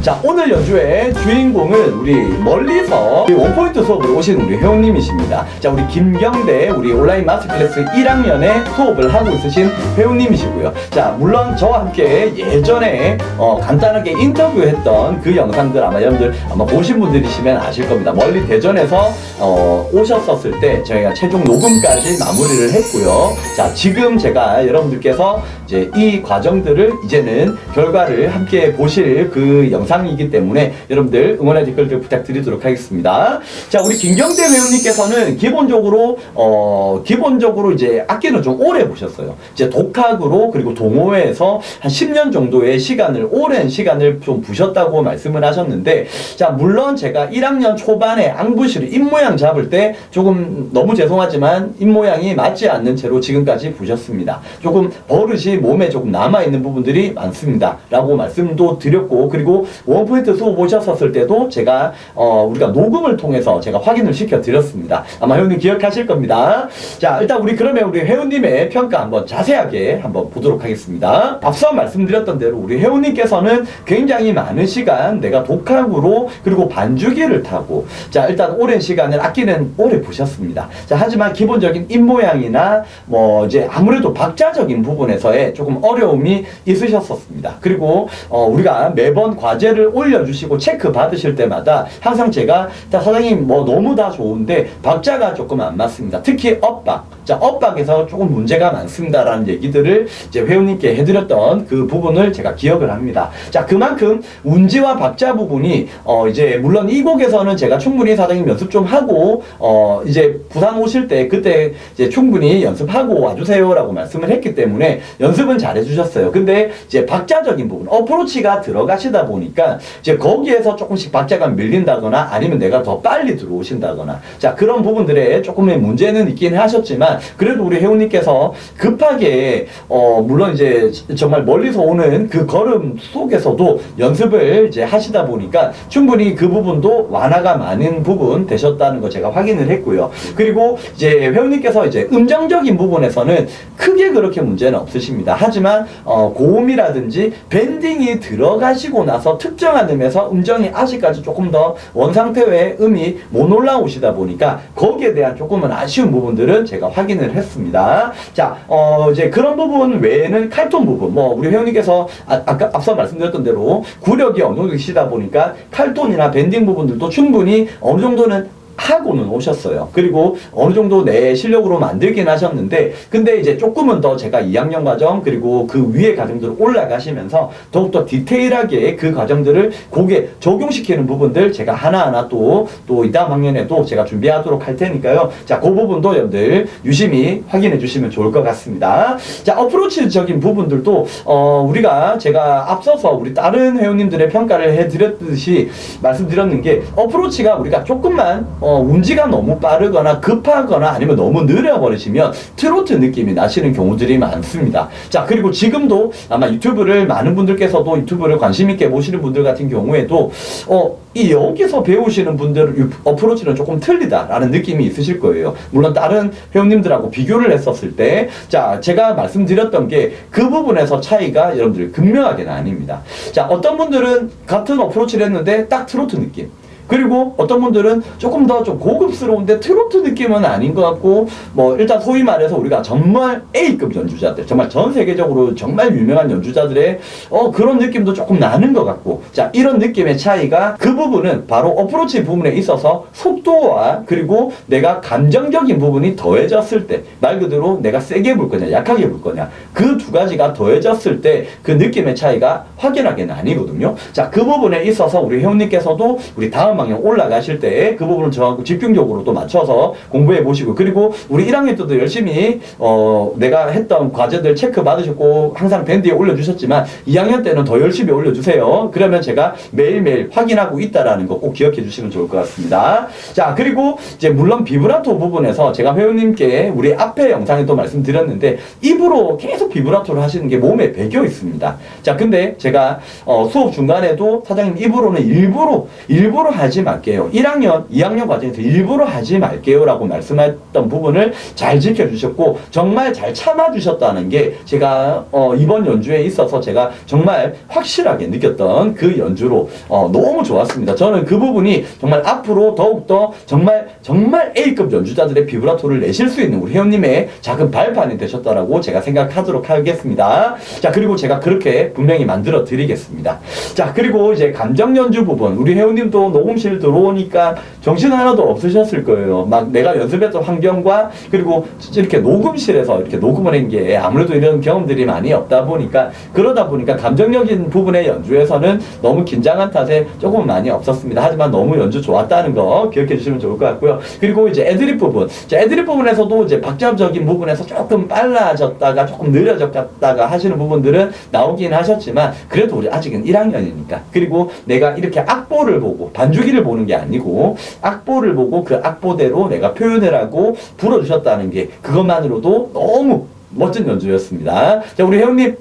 자 오늘 연주의 주인공은 우리 멀리서 우리 원포인트 수업으로 오신 우리 회원님이십니다. 자 우리 김경대 우리 온라인 마스터클래스 1학년에 수업을 하고 있으신 회원님이시고요. 자 물론 저와 함께 예전에 어, 간단하게 인터뷰했던 그 영상들 아마 여러분들 아마 보신 분들이시면 아실 겁니다. 멀리 대전에서 어, 오셨었을 때 저희가 최종 녹음까지 마무리를 했고요. 자 지금 제가 여러분들께서 이제 이 과정들을 이제는 결과를 함께 보실 그 영상 이기 때문에 여러분들 응원의 댓글들 부탁드리도록 하겠습니다. 자, 우리 김경대 회원님께서는 기본적으로 어 기본적으로 이제 악기는 좀 오래 보셨어요. 이제 독학으로 그리고 동호회에서 한 10년 정도의 시간을 오랜 시간을 좀 부셨다고 말씀을 하셨는데 자, 물론 제가 1학년 초반에 앙부시를 입모양 잡을 때 조금 너무 죄송하지만 입모양이 맞지 않는 채로 지금까지 부셨습니다. 조금 버릇이 몸에 조금 남아 있는 부분들이 많습니다. 라고 말씀도 드렸고 그리고 원포인트 수업 오셨었을 때도 제가 어 우리가 녹음을 통해서 제가 확인을 시켜 드렸습니다. 아마 회원님 기억하실 겁니다. 자, 일단 우리 그러면 우리 회원님의 평가 한번 자세하게 한번 보도록 하겠습니다. 앞서 말씀드렸던 대로 우리 회원님께서는 굉장히 많은 시간 내가 독학으로 그리고 반주기를 타고 자, 일단 오랜 시간을 악기는 오래 보셨습니다. 자, 하지만 기본적인 입 모양이나 뭐 이제 아무래도 박자적인 부분에서의 조금 어려움이 있으셨었습니다. 그리고 어, 우리가 매번 과 제를 올려주시고 체크 받으실 때마다 항상 제가 자, 사장님 뭐 너무 다 좋은데 박자가 조금 안 맞습니다. 특히 엇박. 자, 엇박에서 조금 문제가 많습니다라는 얘기들을 이제 회원님께 해드렸던 그 부분을 제가 기억을 합니다. 자, 그만큼 운지와 박자 부분이 어, 이제 물론 이 곡에서는 제가 충분히 사장님 연습 좀 하고 어, 이제 부산 오실 때 그때 이제 충분히 연습하고 와주세요라고 말씀을 했기 때문에 연습은 잘 해주셨어요. 근데 이제 박자적인 부분, 어프로치가 들어가시다 보니 까 이제 거기에서 조금씩 박자가 밀린다거나 아니면 내가 더 빨리 들어오신다거나 자 그런 부분들에 조금의 문제는 있긴 하셨지만 그래도 우리 회원님께서 급하게 어 물론 이제 정말 멀리서 오는 그 걸음 속에서도 연습을 이제 하시다 보니까 충분히 그 부분도 완화가 많은 부분 되셨다는 거 제가 확인을 했고요. 그리고 이제 회원님께서 이제 음정적인 부분에서는 크게 그렇게 문제는 없으십니다. 하지만 어 고음이라든지 밴딩이 들어가시고 나서 특정한 음에서 음정이 아직까지 조금 더 원상태의 음이 못 올라오시다 보니까 거기에 대한 조금은 아쉬운 부분들은 제가 확인을 했습니다. 자, 어, 이제 그런 부분 외에는 칼톤 부분, 뭐, 우리 회원님께서 아, 아까 앞서 말씀드렸던 대로 구력이 어느 정도 계시다 보니까 칼톤이나 밴딩 부분들도 충분히 어느 정도는 하고는 오셨어요. 그리고 어느 정도 내 실력으로 만들긴 하셨는데, 근데 이제 조금은 더 제가 2학년 과정, 그리고 그 위의 과정들을 올라가시면서 더욱더 디테일하게 그 과정들을 곡에 적용시키는 부분들 제가 하나하나 또, 또 이 다음 학년에도 제가 준비하도록 할 테니까요. 자, 그 부분도 여러분들 유심히 확인해 주시면 좋을 것 같습니다. 자, 어프로치적인 부분들도, 어, 우리가 제가 앞서서 우리 다른 회원님들의 평가를 해 드렸듯이 말씀드렸는 게 어프로치가 우리가 조금만 어, 운지가 너무 빠르거나 급하거나 아니면 너무 느려버리시면 트로트 느낌이 나시는 경우들이 많습니다. 자, 그리고 지금도 아마 유튜브를 많은 분들께서도 유튜브를 관심 있게 보시는 분들 같은 경우에도 어, 이 여기서 배우시는 분들 유- 어프로치는 조금 틀리다라는 느낌이 있으실 거예요. 물론 다른 회원님들하고 비교를 했었을 때, 자, 제가 말씀드렸던 게 그 부분에서 차이가 여러분들 극명하게 나뉩니다. 자, 어떤 분들은 같은 어프로치를 했는데 딱 트로트 느낌. 그리고 어떤 분들은 조금 더 좀 고급스러운데 트로트 느낌은 아닌 것 같고 뭐 일단 소위 말해서 우리가 정말 A급 연주자들 정말 전 세계적으로 정말 유명한 연주자들의 어 그런 느낌도 조금 나는 것 같고 자 이런 느낌의 차이가 그 부분은 바로 어프로치 부분에 있어서 속도와 그리고 내가 감정적인 부분이 더해졌을 때 말 그대로 내가 세게 불 거냐 약하게 불 거냐 그 두 가지가 더해졌을 때 그 느낌의 차이가 확연하게 나뉘거든요. 자 그 부분에 있어서 우리 회원님께서도 우리 다음 방향 올라가실 때 그 부분을 저하고 집중적으로 또 맞춰서 공부해 보시고 그리고 우리 1학년 때도 열심히 어 내가 했던 과제들 체크 받으셨고 항상 밴드에 올려주셨지만 2학년 때는 더 열심히 올려주세요. 그러면 제가 매일매일 확인하고 있다라는 거 꼭 기억해 주시면 좋을 것 같습니다. 자 그리고 이제 물론 비브라토 부분에서 제가 회원님께 우리 앞에 영상에 또 말씀드렸는데 입으로 계속 비브라토를 하시는 게 몸에 배겨 있습니다. 자 근데 제가 어, 수업 중간에도 사장님 입으로는 일부러 일부러 하지 말게요. 1학년, 2학년 과정에서 일부러 하지 말게요라고 말씀했던 부분을 잘 지켜주셨고 정말 잘 참아주셨다는 게 제가 어, 이번 연주에 있어서 제가 정말 확실하게 느꼈던 그 연주로 어, 너무 좋았습니다. 저는 그 부분이 정말 앞으로 더욱더 정말 정말 A급 연주자들의 비브라토를 내실 수 있는 우리 회원님의 작은 발판이 되셨다라고 제가 생각하도록 하겠습니다. 자 그리고 제가 그렇게 분명히 만들어 드리겠습니다. 자 그리고 이제 감정 연주 부분 우리 회원님도 녹음실 들어오니까 정신 하나도 없으셨을 거예요. 막 내가 연습했던 환경과 그리고 이렇게 녹음실에서 이렇게 녹음을 한 게 아무래도 이런 경험들이 많이 없다 보니까 그러다 보니까 감정적인 부분의 연주에서는 너무 긴장한 탓에 조금 많이 없었습니다. 하지만 너무 연주 좋았다는 거 기억해 주시면 좋을 것 같고요. 그리고 이제 애드립 부분, 자, 애드립 부분에서도 이제 박자적인 부분에서 조금 빨라졌다가 조금 느려졌다가 하시는 부분들은 나오긴 하셨지만 그래도 우리 아직은 1학년이니까 그리고 내가 이렇게 악보를 보고 반주 기를 보는 게 아니고 악보를 보고 그 악보대로 내가 표현을 하고 불어주셨다는 게 그것만으로도 너무 멋진 연주였습니다. 자, 우리 회원님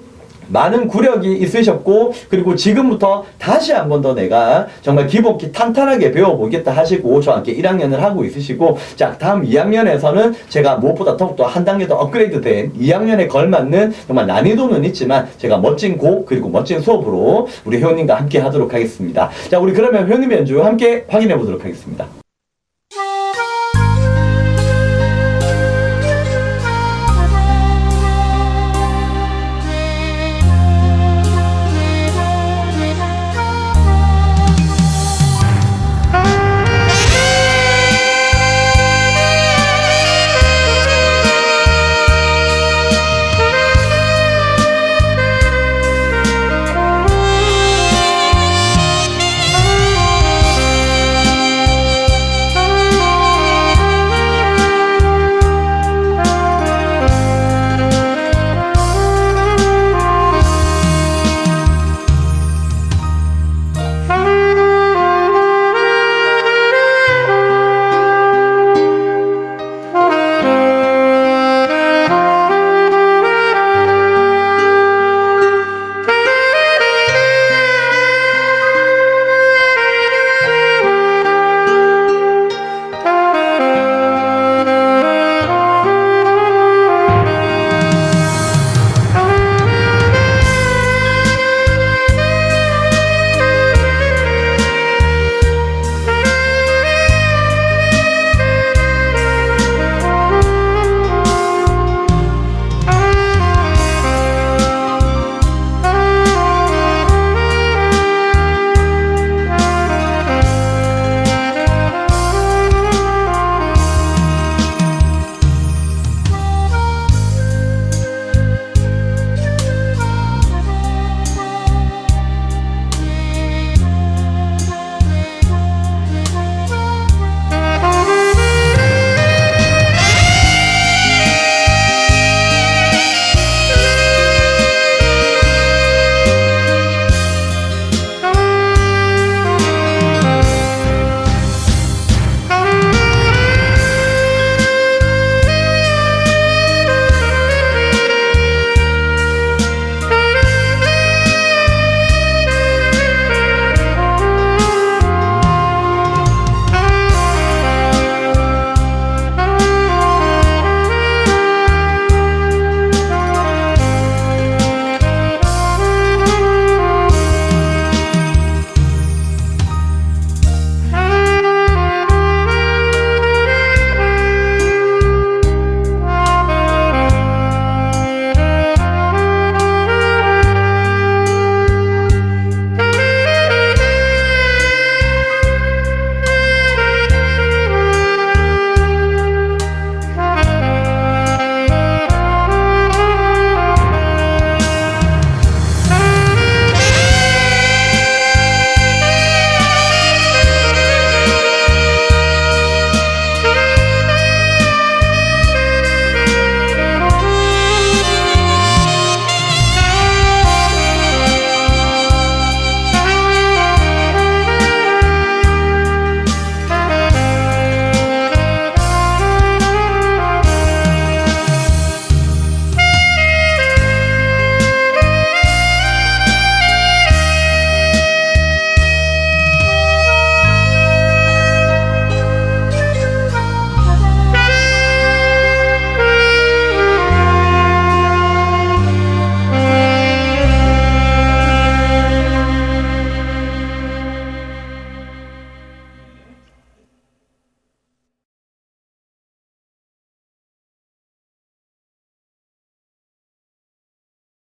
많은 구력이 있으셨고 그리고 지금부터 다시 한 번 더 내가 정말 기본기 탄탄하게 배워보겠다 하시고 저와 함께 1학년을 하고 있으시고 자 다음 2학년에서는 제가 무엇보다 더욱더 한 단계 더 업그레이드 된 2학년에 걸맞는 정말 난이도는 있지만 제가 멋진 곡 그리고 멋진 수업으로 우리 회원님과 함께 하도록 하겠습니다. 자 우리 그러면 회원님 연주 함께 확인해 보도록 하겠습니다